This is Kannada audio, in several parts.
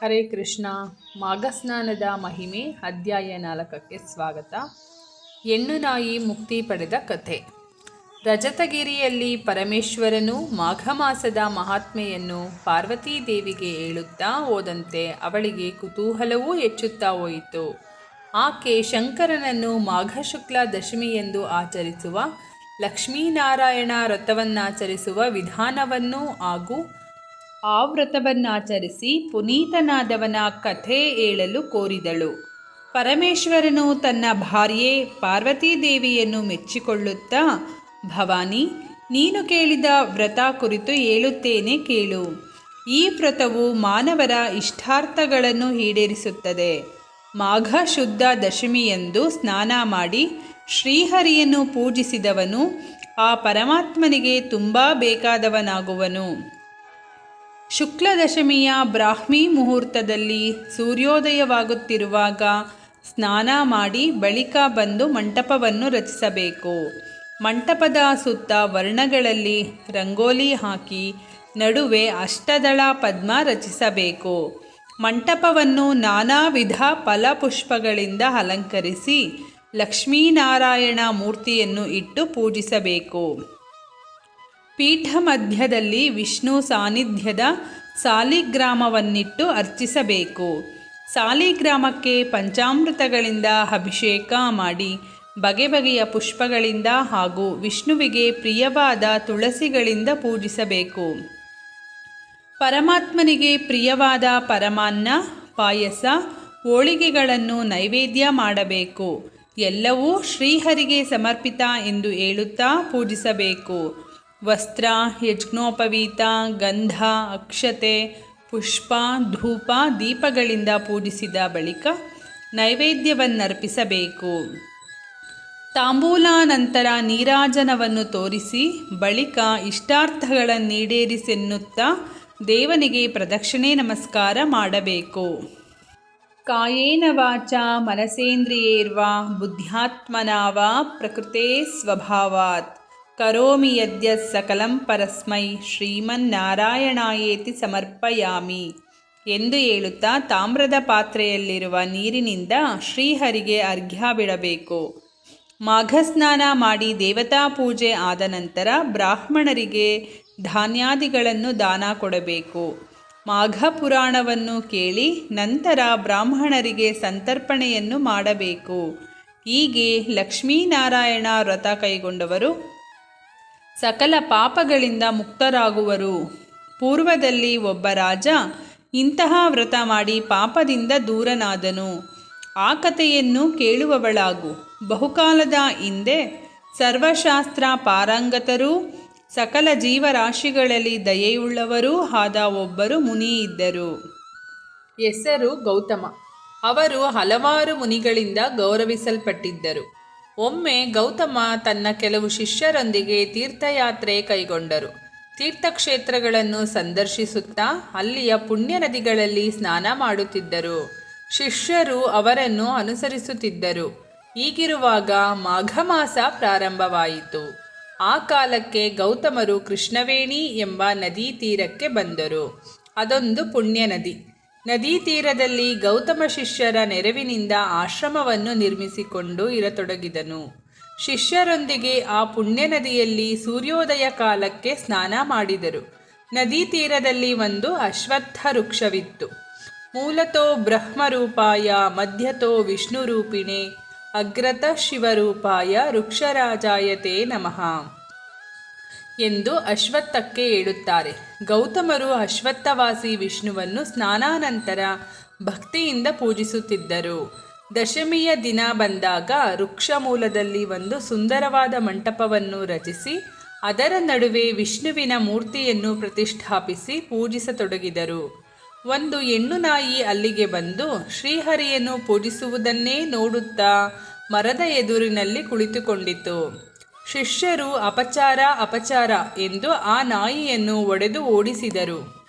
ಹರೇ ಕೃಷ್ಣ, ಮಾಘಸ್ನಾನದ ಮಹಿಮೆ, ಅಧ್ಯಾಯ ನಾಲ್ಕಕ್ಕೆ ಸ್ವಾಗತ. ಹೆಣ್ಣು ನಾಯಿ ಮುಕ್ತಿ ಪಡೆದ ಕಥೆ. ರಜತಗಿರಿಯಲ್ಲಿ ಪರಮೇಶ್ವರನು ಮಾಘ ಮಾಸದ ಮಹಾತ್ಮೆಯನ್ನು ಪಾರ್ವತೀದೇವಿಗೆ ಹೇಳುತ್ತಾ ಹೋದಂತೆ ಅವಳಿಗೆ ಕುತೂಹಲವೂ ಹೆಚ್ಚುತ್ತಾ ಹೋಯಿತು. ಆಕೆ ಶಂಕರನನ್ನು ಮಾಘ ಶುಕ್ಲ ದಶಮಿ ಎಂದು ಆಚರಿಸುವ, ಲಕ್ಷ್ಮೀನಾರಾಯಣ ವ್ರತವನ್ನಾಚರಿಸುವ ವಿಧಾನವನ್ನು ಹಾಗೂ ಆ ವ್ರತವನ್ನಾಚರಿಸಿ ಪುನೀತನಾದವನ ಕಥೆ ಹೇಳಲು ಕೋರಿದಳು. ಪರಮೇಶ್ವರನು ತನ್ನ ಭಾರ್ಯೆ ಪಾರ್ವತೀದೇವಿಯನ್ನು ಮೆಚ್ಚಿಕೊಳ್ಳುತ್ತಾ, ಭವಾನಿ, ನೀನು ಕೇಳಿದ ವ್ರತ ಕುರಿತು ಹೇಳುತ್ತೇನೆ ಕೇಳು. ಈ ವ್ರತವು ಮಾನವರ ಇಷ್ಟಾರ್ಥಗಳನ್ನು ಈಡೇರಿಸುತ್ತದೆ. ಮಾಘ ಶುದ್ಧ ದಶಮಿಯಂದು ಸ್ನಾನ ಮಾಡಿ ಶ್ರೀಹರಿಯನ್ನು ಪೂಜಿಸಿದವನು ಆ ಪರಮಾತ್ಮನಿಗೆ ತುಂಬ ಬೇಕಾದವನಾಗುವನು. ಶುಕ್ಲ ದಶಮಿಯ ಬ್ರಾಹ್ಮಿ ಮುಹೂರ್ತದಲ್ಲಿ ಸೂರ್ಯೋದಯವಾಗುತ್ತಿರುವಾಗ ಸ್ನಾನ ಮಾಡಿ ಬಳಿಕ ಬಂದು ಮಂಟಪವನ್ನು ರಚಿಸಬೇಕು. ಮಂಟಪದ ಸುತ್ತ ವರ್ಣಗಳಲ್ಲಿ ರಂಗೋಲಿ ಹಾಕಿ ನಡುವೆ ಅಷ್ಟದಳ ಪದ್ಮ ರಚಿಸಬೇಕು. ಮಂಟಪವನ್ನು ನಾನಾ ವಿಧ ಫಲಪುಷ್ಪಗಳಿಂದ ಅಲಂಕರಿಸಿ ಲಕ್ಷ್ಮೀನಾರಾಯಣ ಮೂರ್ತಿಯನ್ನು ಇಟ್ಟು ಪೂಜಿಸಬೇಕು. ಪೀಠ ಮಧ್ಯದಲ್ಲಿ ವಿಷ್ಣು ಸಾನ್ನಿಧ್ಯದ ಸಾಲಿಗ್ರಾಮವನ್ನಿಟ್ಟು ಅರ್ಚಿಸಬೇಕು. ಸಾಲಿಗ್ರಾಮಕ್ಕೆ ಪಂಚಾಮೃತಗಳಿಂದ ಅಭಿಷೇಕ ಮಾಡಿ, ಬಗೆ ಬಗೆಯ ಪುಷ್ಪಗಳಿಂದ ಹಾಗೂ ವಿಷ್ಣುವಿಗೆ ಪ್ರಿಯವಾದ ತುಳಸಿಗಳಿಂದ ಪೂಜಿಸಬೇಕು. ಪರಮಾತ್ಮನಿಗೆ ಪ್ರಿಯವಾದ ಪರಮಾನ್ನ, ಪಾಯಸ, ಹೋಳಿಗೆಗಳನ್ನು ನೈವೇದ್ಯ ಮಾಡಬೇಕು. ಎಲ್ಲವೂ ಶ್ರೀಹರಿಗೆ ಸಮರ್ಪಿತ ಎಂದು ಹೇಳುತ್ತಾ ಪೂಜಿಸಬೇಕು. ವಸ್ತ್ರ, ಯಜ್ಞೋಪವೀತ, ಗಂಧ, ಅಕ್ಷತೆ, ಪುಷ್ಪ, ಧೂಪ ದೀಪಗಳಿಂದ ಪೂಜಿಸಿದ ಬಳಿಕ ನೈವೇದ್ಯವನ್ನರ್ಪಿಸಬೇಕು. ತಾಂಬೂಲಾನಂತರ ನೀರಾಜನವನ್ನು ತೋರಿಸಿ ಬಳಿಕ ಇಷ್ಟಾರ್ಥಗಳನ್ನೀಡೇರಿಸೆನ್ನುತ್ತಾ ದೇವನಿಗೆ ಪ್ರದಕ್ಷಿಣೆ ನಮಸ್ಕಾರ ಮಾಡಬೇಕು. ಕಾಯೇನ ವಾಚ, ಮನಸೇಂದ್ರಿಯೇರ್ವಾ, ಬುದ್ಧ್ಯಾತ್ಮನಾವ, ಪ್ರಕೃತೇ ಸ್ವಭಾವಾತ್. ಕರೋಮಿ ಯದ್ಯ ಸಕಲಂ ಪರಸ್ಮೈ ಶ್ರೀಮನ್ನಾರಾಯಣಾಯೇತಿ ಸಮರ್ಪಯಾಮಿ ಎಂದು ಹೇಳುತ್ತಾ ತಾಮ್ರದ ಪಾತ್ರೆಯಲ್ಲಿರುವ ನೀರಿನಿಂದ ಶ್ರೀಹರಿಗೆ ಅರ್ಘ್ಯ ಬಿಡಬೇಕು. ಮಾಘಸ್ನಾನ ಮಾಡಿ ದೇವತಾ ಪೂಜೆ ಆದ ನಂತರ ಬ್ರಾಹ್ಮಣರಿಗೆ ಧಾನ್ಯಾದಿಗಳನ್ನು ದಾನ ಕೊಡಬೇಕು. ಮಾಘ ಪುರಾಣವನ್ನು ಕೇಳಿ ನಂತರ ಬ್ರಾಹ್ಮಣರಿಗೆ ಸಂತರ್ಪಣೆಯನ್ನು ಮಾಡಬೇಕು. ಹೀಗೆ ಲಕ್ಷ್ಮೀನಾರಾಯಣ ವ್ರತ ಕೈಗೊಂಡವರು ಸಕಲ ಪಾಪಗಳಿಂದ ಮುಕ್ತರಾಗುವರು. ಪೂರ್ವದಲ್ಲಿ ಒಬ್ಬ ರಾಜ ಇಂತಹ ವ್ರತ ಮಾಡಿ ಪಾಪದಿಂದ ದೂರನಾದನು. ಆ ಕಥೆಯನ್ನು ಕೇಳುವವಳಾಗು. ಬಹುಕಾಲದ ಹಿಂದೆ ಸರ್ವಶಾಸ್ತ್ರ ಪಾರಂಗತರೂ, ಸಕಲ ಜೀವರಾಶಿಗಳಲ್ಲಿ ದಯೆಯುಳ್ಳವರೂ ಆದ ಒಬ್ಬರು ಮುನಿ ಇದ್ದರು. ಹೆಸರು ಗೌತಮ. ಅವರು ಹಲವಾರು ಮುನಿಗಳಿಂದ ಗೌರವಿಸಲ್ಪಟ್ಟಿದ್ದರು. ಒಮ್ಮೆ ಗೌತಮ ತನ್ನ ಕೆಲವು ಶಿಷ್ಯರೊಂದಿಗೆ ತೀರ್ಥಯಾತ್ರೆ ಕೈಗೊಂಡರು. ತೀರ್ಥಕ್ಷೇತ್ರಗಳನ್ನು ಸಂದರ್ಶಿಸುತ್ತಾ ಅಲ್ಲಿಯ ಪುಣ್ಯ ನದಿಗಳಲ್ಲಿ ಸ್ನಾನ ಮಾಡುತ್ತಿದ್ದರು. ಶಿಷ್ಯರು ಅವರನ್ನು ಅನುಸರಿಸುತ್ತಿದ್ದರು. ಹೀಗಿರುವಾಗ ಮಾಘ ಮಾಸ ಪ್ರಾರಂಭವಾಯಿತು. ಆ ಕಾಲಕ್ಕೆ ಗೌತಮರು ಕೃಷ್ಣವೇಣಿ ಎಂಬ ನದಿ ತೀರಕ್ಕೆ ಬಂದರು. ಅದೊಂದು ಪುಣ್ಯ ನದಿ ನದಿ ತೀರದಲ್ಲಿ ಗೌತಮ ಶಿಷ್ಯರ ನೆರವಿನಿಂದ ಆಶ್ರಮವನ್ನು ನಿರ್ಮಿಸಿಕೊಂಡು ಇರತೊಡಗಿದನು. ಶಿಷ್ಯರೊಂದಿಗೆ ಆ ಪುಣ್ಯ ನದಿಯಲ್ಲಿ ಸೂರ್ಯೋದಯ ಕಾಲಕ್ಕೆ ಸ್ನಾನ ಮಾಡಿದರು. ನದಿ ತೀರದಲ್ಲಿ ಒಂದು ಅಶ್ವತ್ಥ ವೃಕ್ಷವಿತ್ತು. ಮೂಲತೋ ಬ್ರಹ್ಮರೂಪಾಯ, ಮಧ್ಯತೋ ವಿಷ್ಣುರೂಪಿಣೆ, ಅಗ್ರತ ಶಿವರೂಪಾಯ ವೃಕ್ಷರಾಜಾಯತೆ ನಮಃ. ಎಂದು ಅಶ್ವತ್ಥಕ್ಕೆ ಹೇಳುತ್ತಾರೆ. ಗೌತಮರು ಅಶ್ವತ್ಥವಾಸಿ ವಿಷ್ಣುವನ್ನು ಸ್ನಾನಾನಂತರ ಭಕ್ತಿಯಿಂದ ಪೂಜಿಸುತ್ತಿದ್ದರು. ದಶಮಿಯ ದಿನ ಬಂದಾಗ ವೃಕ್ಷ ಮೂಲದಲ್ಲಿ ಒಂದು ಸುಂದರವಾದ ಮಂಟಪವನ್ನು ರಚಿಸಿ, ಅದರ ನಡುವೆ ವಿಷ್ಣುವಿನ ಮೂರ್ತಿಯನ್ನು ಪ್ರತಿಷ್ಠಾಪಿಸಿ ಪೂಜಿಸತೊಡಗಿದರು. ಒಂದು ಹೆಣ್ಣು ನಾಯಿ ಅಲ್ಲಿಗೆ ಬಂದು ಶ್ರೀಹರಿಯನ್ನು ಪೂಜಿಸುವುದನ್ನೇ ನೋಡುತ್ತಾ ಮರದ ಎದುರಿನಲ್ಲಿ ಕುಳಿತುಕೊಂಡಿತು. ಶಿಷ್ಯರು ಅಪಚಾರ ಅಪಚಾರ ಎಂದು ಆ ನಾಯಿಯನ್ನು ಒಡೆದು ಓಡಿಸಿದರು.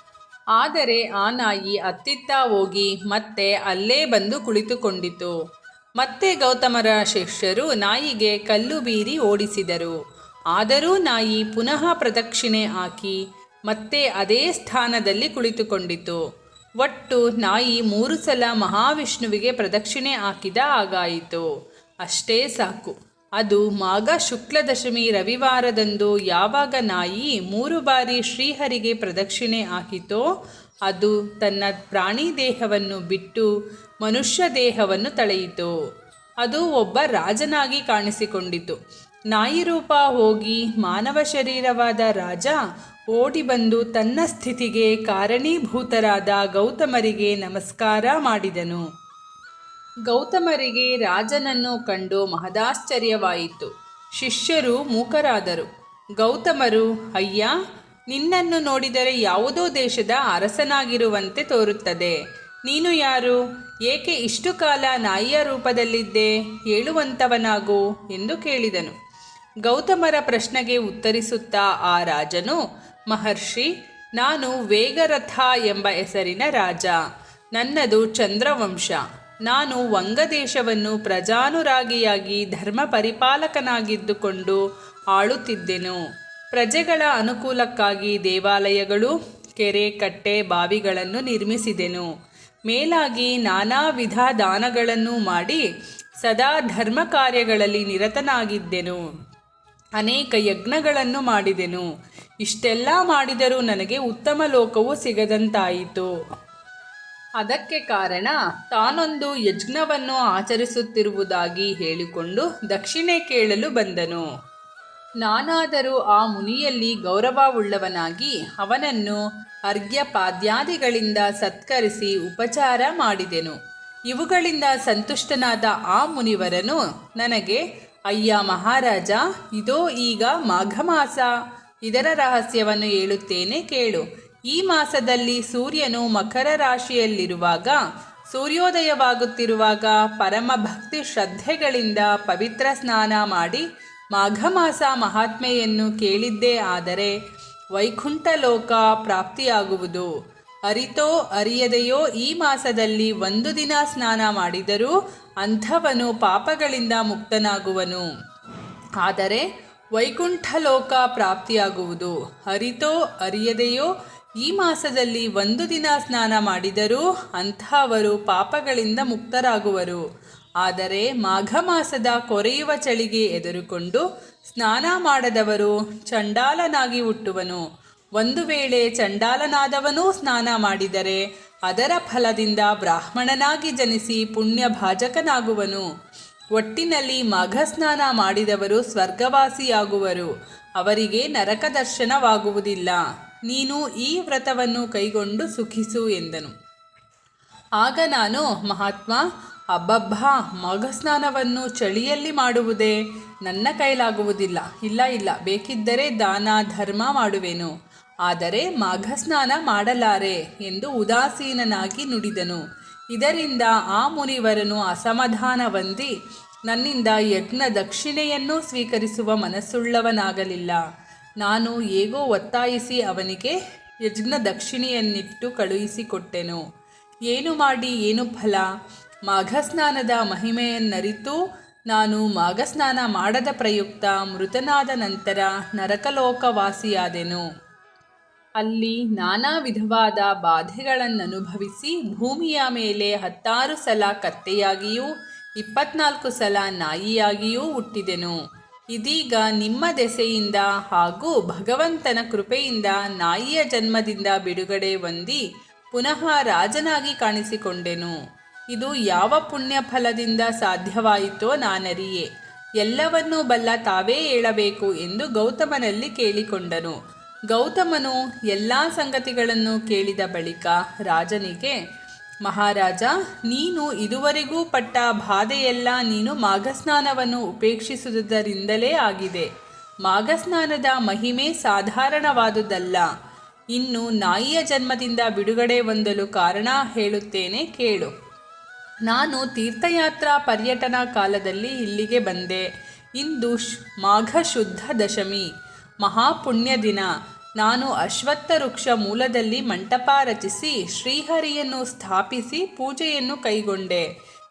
ಆದರೆ ಆ ನಾಯಿ ಅತ್ತಿತ್ತ ಹೋಗಿ ಮತ್ತೆ ಅಲ್ಲೇ ಬಂದು ಕುಳಿತುಕೊಂಡಿತು. ಮತ್ತೆ ಗೌತಮರ ಶಿಷ್ಯರು ನಾಯಿಗೆ ಕಲ್ಲು ಬೀರಿ ಓಡಿಸಿದರು. ಆದರೂ ನಾಯಿ ಪುನಃ ಪ್ರದಕ್ಷಿಣೆ ಹಾಕಿ ಮತ್ತೆ ಅದೇ ಸ್ಥಾನದಲ್ಲಿ ಕುಳಿತುಕೊಂಡಿತು. ಒಟ್ಟು ನಾಯಿ ಮೂರು ಸಲ ಮಹಾವಿಷ್ಣುವಿಗೆ ಪ್ರದಕ್ಷಿಣೆ ಹಾಕಿದ ಆಗಾಯಿತು ಅಷ್ಟೇ ಸಾಕು. ಅದು ಮಾಘ ಶುಕ್ಲದಶಮಿ ರವಿವಾರದಂದು ಯಾವಾಗ ನಾಯಿ ಮೂರು ಬಾರಿ ಶ್ರೀಹರಿಗೆ ಪ್ರದಕ್ಷಿಣೆ ಹಾಕಿತೋ, ಅದು ತನ್ನ ಪ್ರಾಣಿ ದೇಹವನ್ನು ಬಿಟ್ಟು ಮನುಷ್ಯ ದೇಹವನ್ನು ತಳೆಯಿತು. ಅದು ಒಬ್ಬ ರಾಜನಾಗಿ ಕಾಣಿಸಿಕೊಂಡಿತು. ನಾಯಿ ರೂಪ ಹೋಗಿ ಮಾನವ ಶರೀರವಾದ ರಾಜ ಓಡಿ ಬಂದು ತನ್ನ ಸ್ಥಿತಿಗೆ ಕಾರಣೀಭೂತರಾದ ಗೌತಮರಿಗೆ ನಮಸ್ಕಾರ ಮಾಡಿದನು. ಗೌತಮರಿಗೆ ರಾಜನನ್ನು ಕಂಡು ಮಹದಾಶ್ಚರ್ಯವಾಯಿತು. ಶಿಷ್ಯರು ಮೂಕರಾದರು. ಗೌತಮರು, ಅಯ್ಯ, ನಿನ್ನನ್ನು ನೋಡಿದರೆ ಯಾವುದೋ ದೇಶದ ಅರಸನಾಗಿರುವಂತೆ ತೋರುತ್ತದೆ. ನೀನು ಯಾರು? ಏಕೆ ಇಷ್ಟು ಕಾಲ ನಾಯಿಯ ರೂಪದಲ್ಲಿದ್ದೆ? ಹೇಳುವಂಥವನಾಗು ಎಂದು ಕೇಳಿದನು. ಗೌತಮರ ಪ್ರಶ್ನೆಗೆ ಉತ್ತರಿಸುತ್ತಾ ಆ ರಾಜನು, ಮಹರ್ಷಿ, ನಾನು ವೇಗರಥ ಎಂಬ ಹೆಸರಿನ ರಾಜ. ನನ್ನದು ಚಂದ್ರವಂಶ. ನಾನು ವಂಗದೇಶವನ್ನು ಪ್ರಜಾನುರಾಗಿಯಾಗಿ ಧರ್ಮ ಪರಿಪಾಲಕನಾಗಿದ್ದುಕೊಂಡು ಆಳುತ್ತಿದ್ದೆನು. ಪ್ರಜೆಗಳ ಅನುಕೂಲಕ್ಕಾಗಿ ದೇವಾಲಯಗಳು, ಕೆರೆ, ಕಟ್ಟೆ, ಬಾವಿಗಳನ್ನು ನಿರ್ಮಿಸಿದೆನು. ಮೇಲಾಗಿ ನಾನಾ ವಿಧ ದಾನಗಳನ್ನು ಮಾಡಿ ಸದಾ ಧರ್ಮ ಕಾರ್ಯಗಳಲ್ಲಿ ನಿರತನಾಗಿದ್ದೆನು. ಅನೇಕ ಯಜ್ಞಗಳನ್ನು ಮಾಡಿದೆನು. ಇಷ್ಟೆಲ್ಲ ಮಾಡಿದರೂ ನನಗೆ ಉತ್ತಮ ಲೋಕವು ಸಿಗದಂತಾಯಿತು. ಅದಕ್ಕೆ ಕಾರಣ ತಾನೊಂದು ಯಜ್ಞವನ್ನು ಆಚರಿಸುತ್ತಿರುವುದಾಗಿ ಹೇಳಿಕೊಂಡು ದಕ್ಷಿಣೆ ಕೇಳಲು ಬಂದನು. ನಾನಾದರೂ ಆ ಮುನಿಯಲ್ಲಿ ಗೌರವವುಳ್ಳವನಾಗಿ ಅವನನ್ನು ಅರ್ಘ್ಯಪಾದ್ಯಾದಿಗಳಿಂದ ಸತ್ಕರಿಸಿ ಉಪಚಾರ ಮಾಡಿದೆನು. ಇವುಗಳಿಂದ ಸಂತುಷ್ಟನಾದ ಆ ಮುನಿವರನು ನನಗೆ, ಅಯ್ಯ ಮಹಾರಾಜ, ಇದೋ ಈಗ ಮಾಘಮಾಸ. ಇದರ ರಹಸ್ಯವನ್ನು ಹೇಳುತ್ತೇನೆ ಕೇಳು. ಈ ಮಾಸದಲ್ಲಿ ಸೂರ್ಯನು ಮಕರ ರಾಶಿಯಲ್ಲಿರುವಾಗ, ಸೂರ್ಯೋದಯವಾಗುತ್ತಿರುವಾಗ ಪರಮ ಭಕ್ತಿ ಶ್ರದ್ಧೆಗಳಿಂದ ಪವಿತ್ರ ಸ್ನಾನ ಮಾಡಿ ಮಾಘ ಮಾಸ ಮಹಾತ್ಮೆಯನ್ನು ಕೇಳಿದ್ದೇ ಆದರೆ ವೈಕುಂಠ ಲೋಕ ಪ್ರಾಪ್ತಿಯಾಗುವುದು. ಅರಿತೋ ಅರಿಯದೆಯೋ ಈ ಮಾಸದಲ್ಲಿ ಒಂದು ದಿನ ಸ್ನಾನ ಮಾಡಿದರೂ ಅಂಥವನು ಪಾಪಗಳಿಂದ ಮುಕ್ತನಾಗುವನು. ಆದರೆ ವೈಕುಂಠ ಲೋಕ ಪ್ರಾಪ್ತಿಯಾಗುವುದು. ಅರಿತೋ ಅರಿಯದೆಯೋ ಈ ಮಾಸದಲ್ಲಿ ಒಂದು ದಿನ ಸ್ನಾನ ಮಾಡಿದರೂ ಅಂಥವರು ಪಾಪಗಳಿಂದ ಮುಕ್ತರಾಗುವರು. ಆದರೆ ಮಾಘ ಮಾಸದ ಕೊರೆಯುವ ಚಳಿಗೆ ಎದುರುಕೊಂಡು ಸ್ನಾನ ಮಾಡದವರು ಚಂಡಾಲನಾಗಿ ಹುಟ್ಟುವನು. ಒಂದು ವೇಳೆ ಚಂಡಾಲನಾದವನೂ ಸ್ನಾನ ಮಾಡಿದರೆ ಅದರ ಫಲದಿಂದ ಬ್ರಾಹ್ಮಣನಾಗಿ ಜನಿಸಿ ಪುಣ್ಯ ಭಾಜಕನಾಗುವನು ಒಟ್ಟಿನಲ್ಲಿ ಮಾಘ ಸ್ನಾನ ಮಾಡಿದವರು ಸ್ವರ್ಗವಾಸಿಯಾಗುವರು. ಅವರಿಗೆ ನರಕ ದರ್ಶನವಾಗುವುದಿಲ್ಲ. ನೀನು ಈ ವ್ರತವನ್ನು ಕೈಗೊಂಡು ಸುಖಿಸು ಎಂದನು. ಆಗ ನಾನು, ಮಹಾತ್ಮ, ಅಬ್ಬಬ್ಬಾ ಮಾಘ ಸ್ನಾನವನ್ನು ಚಳಿಯಲ್ಲಿ ಮಾಡುವುದೇ ನನ್ನ ಕೈಲಾಗುವುದಿಲ್ಲ. ಇಲ್ಲ ಇಲ್ಲ, ಬೇಕಿದ್ದರೆ ದಾನ, ಧರ್ಮ ಮಾಡುವೆನು. ಆದರೆ ಮಾಘ ಸ್ನಾನ ಮಾಡಲಾರೆ ಎಂದು ಉದಾಸೀನನಾಗಿ ನುಡಿದನು. ಇದರಿಂದ ಆ ಮುನಿವರನು ಅಸಮಾಧಾನ ಹೊಂದಿ ನನ್ನಿಂದ ಯಜ್ಞ ದಕ್ಷಿಣೆಯನ್ನೂ ಸ್ವೀಕರಿಸುವ ಮನಸ್ಸುಳ್ಳವನಾಗಲಿಲ್ಲ. ನಾನು ಹೇಗೋ ಒತ್ತಾಯಿಸಿ ಅವನಿಗೆ ಯಜ್ಞ ದಕ್ಷಿಣೆಯನ್ನಿಟ್ಟು ಕಳುಹಿಸಿಕೊಟ್ಟೆನು. ಏನು ಮಾಡಿ, ಏನು ಫಲ? ಮಾಘಸ್ನಾನದ ಮಹಿಮೆಯನ್ನರಿತು ನಾನು ಮಾಘಸ್ನಾನ ಮಾಡದ ಪ್ರಯುಕ್ತ ಮೃತನಾದ ನಂತರ ನರಕಲೋಕವಾಸಿಯಾದೆನು. ಅಲ್ಲಿ ನಾನಾ ವಿಧವಾದ ಬಾಧೆಗಳನ್ನನುಭವಿಸಿ ಭೂಮಿಯ ಮೇಲೆ ಹತ್ತಾರು ಸಲ ಕತ್ತೆಯಾಗಿಯೂ, ಇಪ್ಪತ್ನಾಲ್ಕು ಸಲ ನಾಯಿಯಾಗಿಯೂ ಹುಟ್ಟಿದೆನು. ಇದೀಗ ನಿಮ್ಮ ದೆಸೆಯಿಂದ ಹಾಗೂ ಭಗವಂತನ ಕೃಪೆಯಿಂದ ನಾಯಿಯ ಜನ್ಮದಿಂದ ಬಿಡುಗಡೆ ಹೊಂದಿ ಪುನಃ ರಾಜನಾಗಿ ಕಾಣಿಸಿಕೊಂಡೆನು. ಇದು ಯಾವ ಪುಣ್ಯ ಫಲದಿಂದ ಸಾಧ್ಯವಾಯಿತೋ ನಾನರಿಯೇ. ಎಲ್ಲವನ್ನೂ ಬಲ್ಲ ತಾವೇ ಹೇಳಬೇಕು ಎಂದು ಗೌತಮನಲ್ಲಿ ಕೇಳಿಕೊಂಡನು. ಗೌತಮನು ಎಲ್ಲ ಸಂಗತಿಗಳನ್ನು ಕೇಳಿದ ಬಳಿಕ ರಾಜನಿಗೆ ಮಹಾರಾಜ, ನೀನು ಇದುವರೆಗೂ ಪಟ್ಟ ಬಾಧೆಯೆಲ್ಲ ನೀನು ಮಾಘಸ್ನಾನವನ್ನು ಉಪೇಕ್ಷಿಸುವುದರಿಂದಲೇ ಆಗಿದೆ. ಮಾಘಸ್ನಾನದ ಮಹಿಮೆ ಸಾಧಾರಣವಾದುದಲ್ಲ. ಇನ್ನು ನಾಯಿಯ ಜನ್ಮದಿಂದ ಬಿಡುಗಡೆ ಹೊಂದಲು ಕಾರಣ ಹೇಳುತ್ತೇನೆ ಕೇಳು. ನಾನು ತೀರ್ಥಯಾತ್ರಾ ಪರ್ಯಟನಾ ಕಾಲದಲ್ಲಿ ಇಲ್ಲಿಗೆ ಬಂದೆ. ಇಂದು ಮಾಘ ಶುದ್ಧ ದಶಮಿ. ಮಹಾಪುಣ್ಯ ದಿನ ನಾನು ಅಶ್ವತ್ಥ ವೃಕ್ಷ ಮೂಲದಲ್ಲಿ ಮಂಟಪ ರಚಿಸಿ ಶ್ರೀಹರಿಯನ್ನು ಸ್ಥಾಪಿಸಿ ಪೂಜೆಯನ್ನು ಕೈಗೊಂಡೆ.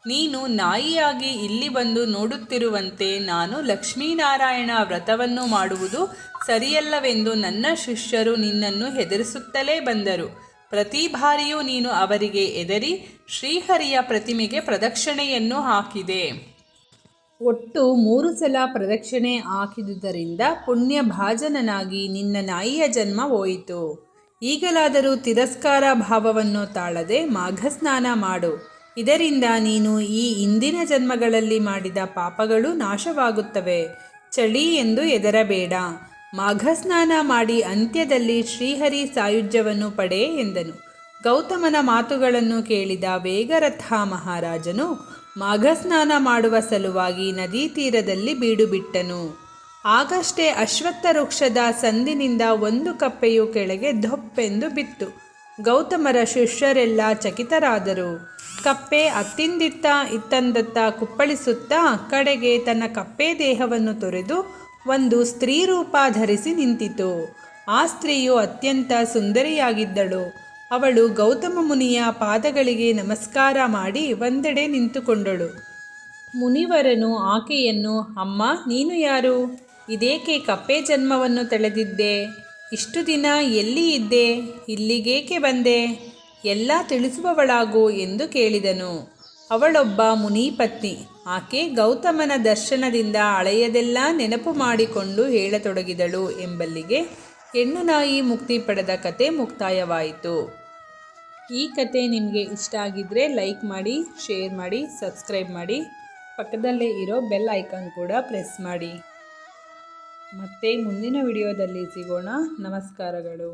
ನೀನು ನಾಯಿಯಾಗಿ ಇಲ್ಲಿ ಬಂದು ನೋಡುತ್ತಿರುವಂತೆ ನಾನು ಲಕ್ಷ್ಮೀನಾರಾಯಣ ವ್ರತವನ್ನು ಮಾಡುವುದು ಸರಿಯಲ್ಲವೆಂದು ನನ್ನ ಶಿಷ್ಯರು ನಿನ್ನನ್ನು ಹೆದರಿಸುತ್ತಲೇ ಬಂದರು. ಪ್ರತಿ ಬಾರಿಯೂ ನೀನು ಅವರಿಗೆ ಎದರಿ ಶ್ರೀಹರಿಯ ಪ್ರತಿಮೆಗೆ ಪ್ರದಕ್ಷಿಣೆಯನ್ನು ಹಾಕಿದೆ. ಒಟ್ಟು ಮೂರು ಸಲ ಪ್ರದಕ್ಷಿಣೆ ಹಾಕಿದುದರಿಂದ ಪುಣ್ಯ ಭಾಜನನಾಗಿ ನಿನ್ನ ನಾಯಿಯ ಜನ್ಮ ಹೋಯಿತು. ಈಗಲಾದರೂ ತಿರಸ್ಕಾರ ಭಾವವನ್ನು ತಾಳದೆ ಮಾಘಸ್ನಾನ ಮಾಡು. ಇದರಿಂದ ನೀನು ಈ ಇಂದಿನ ಜನ್ಮಗಳಲ್ಲಿ ಮಾಡಿದ ಪಾಪಗಳು ನಾಶವಾಗುತ್ತವೆ. ಚಳಿ ಎಂದು ಎದರಬೇಡ ಮಾಘಸ್ನಾನ ಮಾಡಿ ಅಂತ್ಯದಲ್ಲಿ ಶ್ರೀಹರಿ ಸಾಯುಜ್ಯವನ್ನು ಪಡೆ ಎಂದನು. ಗೌತಮನ ಮಾತುಗಳನ್ನು ಕೇಳಿದ ವೇಗರಥ ಮಹಾರಾಜನು ಮಾಘಸ್ನಾನ ಮಾಡುವ ಸಲುವಾಗಿ ನದೀ ತೀರದಲ್ಲಿ ಬೀಡುಬಿಟ್ಟನು. ಆಗಷ್ಟೇ ಅಶ್ವತ್ಥ ವೃಕ್ಷದ ಸಂದಿನಿಂದ ಒಂದು ಕಪ್ಪೆಯು ಕೆಳಗೆ ಧೊಪ್ಪೆಂದು ಬಿತ್ತು. ಗೌತಮರ ಶಿಷ್ಯರೆಲ್ಲ ಚಕಿತರಾದರು. ಕಪ್ಪೆ ಅತ್ತಿಂದಿತ್ತ ಇತ್ತಂದತ್ತ ಕುಪ್ಪಳಿಸುತ್ತಾ ಕಡೆಗೆ ತನ್ನ ಕಪ್ಪೆ ದೇಹವನ್ನು ತೊರೆದು ಒಂದು ಸ್ತ್ರೀ ರೂಪ ಧರಿಸಿ ನಿಂತಿತು. ಆ ಸ್ತ್ರೀಯು ಅತ್ಯಂತ ಸುಂದರಿಯಾಗಿದ್ದಳು. ಅವಳು ಗೌತಮ ಮುನಿಯ ಪಾದಗಳಿಗೆ ನಮಸ್ಕಾರ ಮಾಡಿ ಒಂದೆಡೆ ನಿಂತುಕೊಂಡಳು. ಮುನಿವರನು ಆಕೆಯನ್ನು, ಅಮ್ಮ, ನೀನು ಯಾರು? ಇದೇಕೆ ಕಪ್ಪೆ ಜನ್ಮವನ್ನು ತಳೆದಿದ್ದೆ? ಇಷ್ಟು ದಿನ ಎಲ್ಲಿ ಇದ್ದೆ? ಇಲ್ಲಿಗೇಕೆ ಬಂದೆ? ಎಲ್ಲ ತಿಳಿಸುವವಳಾಗು ಎಂದು ಕೇಳಿದನು. ಅವಳೊಬ್ಬ ಮುನಿ ಪತ್ನಿ ಆಕೆ ಗೌತಮನ ದರ್ಶನದಿಂದ ಹಳೆಯದೆಲ್ಲ ನೆನಪು ಮಾಡಿಕೊಂಡು ಹೇಳತೊಡಗಿದಳು ಎಂಬಲ್ಲಿಗೆ ಹೆಣ್ಣು ನಾಯಿ ಮುಕ್ತಿ ಪಡೆದ ಕತೆ ಮುಕ್ತಾಯವಾಯಿತು. ಈ ಕತೆ ನಿಮಗೆ ಇಷ್ಟ ಆಗಿದ್ದರೆ ಲೈಕ್ ಮಾಡಿ, ಶೇರ್ ಮಾಡಿ, ಸಬ್ಸ್ಕ್ರೈಬ್ ಮಾಡಿ. ಪಕ್ಕದಲ್ಲೇ ಇರೋ ಬೆಲ್ ಐಕಾನ್ ಕೂಡ ಪ್ರೆಸ್ ಮಾಡಿ. ಮತ್ತೆ ಮುಂದಿನ ವಿಡಿಯೋದಲ್ಲಿ ಸಿಗೋಣ. ನಮಸ್ಕಾರಗಳು.